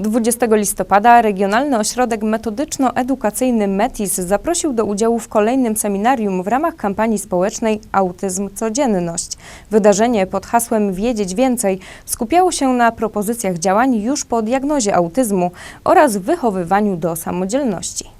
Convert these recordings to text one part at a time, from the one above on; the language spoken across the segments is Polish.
20 listopada Regionalny Ośrodek Metodyczno-Edukacyjny METIS zaprosił do udziału w kolejnym seminarium w ramach kampanii społecznej Autyzm Codzienność. Wydarzenie pod hasłem Wiedzieć Więcej skupiało się na propozycjach działań już po diagnozie autyzmu oraz wychowywaniu do samodzielności.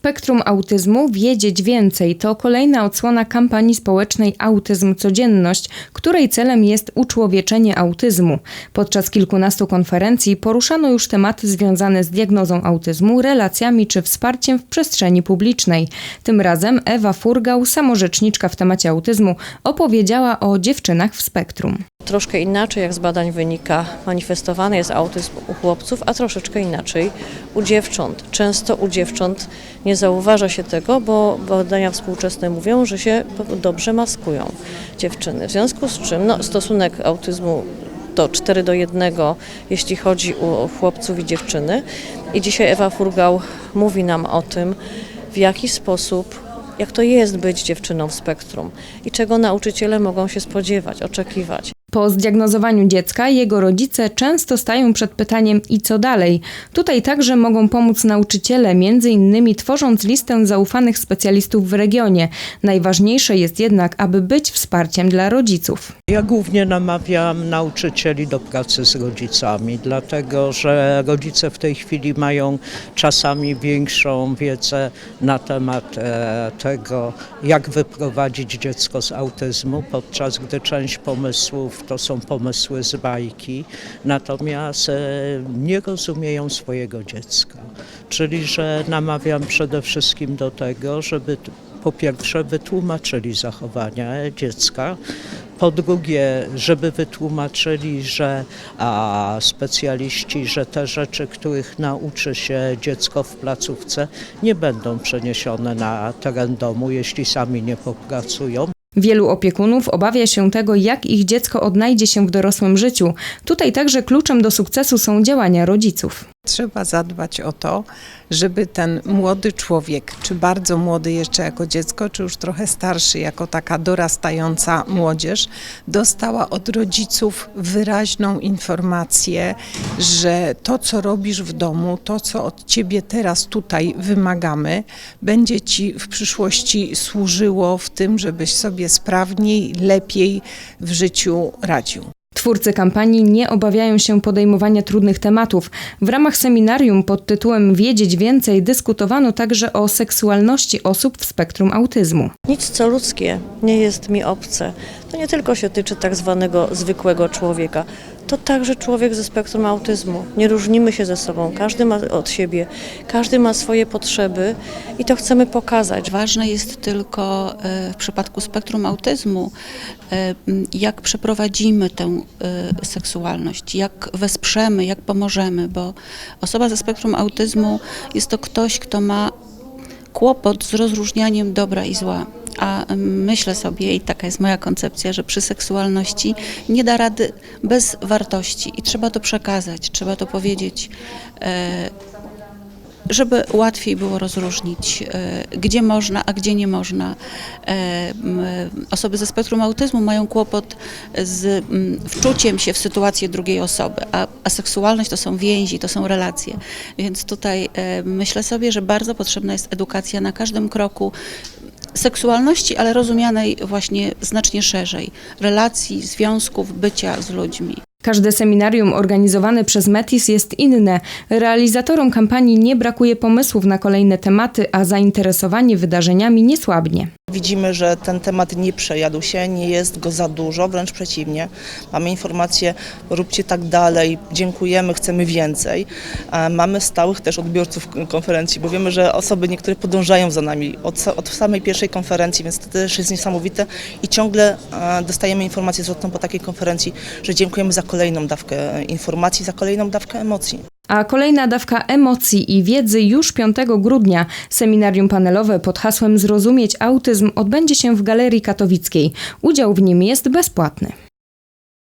Spektrum autyzmu Wiedzieć Więcej to kolejna odsłona kampanii społecznej Autyzm Codzienność, której celem jest uczłowieczenie autyzmu. Podczas kilkunastu konferencji poruszano już tematy związane z diagnozą autyzmu, relacjami czy wsparciem w przestrzeni publicznej. Tym razem Ewa Furgał, samorzeczniczka w temacie autyzmu, opowiedziała o dziewczynach w spektrum. Troszkę inaczej, jak z badań wynika, manifestowany jest autyzm u chłopców, a troszeczkę inaczej u dziewcząt. Często u dziewcząt nie zauważa się tego, bo badania współczesne mówią, że się dobrze maskują dziewczyny. W związku z czym no, stosunek autyzmu to 4 do 1, jeśli chodzi o chłopców i dziewczyny. I dzisiaj Ewa Furgał mówi nam o tym, w jaki sposób jak to jest być dziewczyną w spektrum i czego nauczyciele mogą się spodziewać, oczekiwać. Po zdiagnozowaniu dziecka jego rodzice często stają przed pytaniem i co dalej. Tutaj także mogą pomóc nauczyciele, między innymi tworząc listę zaufanych specjalistów w regionie. Najważniejsze jest jednak, aby być wsparciem dla rodziców. Ja głównie namawiam nauczycieli do pracy z rodzicami, dlatego że rodzice w tej chwili mają czasami większą wiedzę na temat e, tego, jak wyprowadzić dziecko z autyzmu, podczas gdy część pomysłów to są pomysły z bajki, natomiast e, nie rozumieją swojego dziecka. Czyli, że namawiam przede wszystkim do tego, żeby po pierwsze wytłumaczyli zachowania dziecka, po drugie, żeby wytłumaczyli, że a, specjaliści, że te rzeczy, których nauczy się dziecko w placówce, nie będą przeniesione na teren domu, jeśli sami nie popracują. Wielu opiekunów obawia się tego, jak ich dziecko odnajdzie się w dorosłym życiu. Tutaj także kluczem do sukcesu są działania rodziców. Trzeba zadbać o to, żeby ten młody człowiek, czy bardzo młody jeszcze jako dziecko, czy już trochę starszy jako taka dorastająca młodzież, dostała od rodziców wyraźną informację, że to, co robisz w domu, to, co od ciebie teraz tutaj wymagamy, będzie ci w przyszłości służyło w tym, żebyś sobie sprawniej, lepiej w życiu radził. Twórcy kampanii nie obawiają się podejmowania trudnych tematów. W ramach seminarium pod tytułem Wiedzieć więcej dyskutowano także o seksualności osób w spektrum autyzmu. Nic co ludzkie nie jest mi obce. To nie tylko się tyczy tak zwanego zwykłego człowieka. To także człowiek ze spektrum autyzmu. Nie różnimy się ze sobą. Każdy ma od siebie, każdy ma swoje potrzeby i to chcemy pokazać. Ważne jest tylko e, w przypadku spektrum autyzmu, e, jak przeprowadzimy tę e, seksualność, jak wesprzemy, jak pomożemy, bo osoba ze spektrum autyzmu jest to ktoś, kto ma kłopot z rozróżnianiem dobra i zła. A myślę sobie, i taka jest moja koncepcja, że przy seksualności nie da rady bez wartości i trzeba to przekazać, trzeba to powiedzieć. e, żeby łatwiej było rozróżnić, e, gdzie można, a gdzie nie można. E, Osoby ze spektrum autyzmu mają kłopot z wczuciem się w sytuację drugiej osoby, a, a seksualność to są więzi, to są relacje. Więc tutaj myślę sobie, że bardzo potrzebna jest edukacja na każdym kroku seksualności, ale rozumianej właśnie znacznie szerzej. Relacji, związków, bycia z ludźmi. Każde seminarium organizowane przez Metis jest inne. Realizatorom kampanii nie brakuje pomysłów na kolejne tematy, a zainteresowanie wydarzeniami nie słabnie. Widzimy, że ten temat nie przejadł się, nie jest go za dużo, wręcz przeciwnie. Mamy informacje, róbcie tak dalej, dziękujemy, chcemy więcej. E, Mamy stałych też odbiorców konferencji, bo wiemy, że osoby niektóre podążają za nami od, od samej pierwszej konferencji, więc to też jest niesamowite i ciągle e, dostajemy informację zwrotną po takiej konferencji, że dziękujemy za kolejną dawkę e, informacji, za kolejną dawkę emocji. A kolejna dawka emocji i wiedzy już 5 grudnia. Seminarium panelowe pod hasłem Zrozumieć autyzm odbędzie się w Galerii Katowickiej. Udział w nim jest bezpłatny.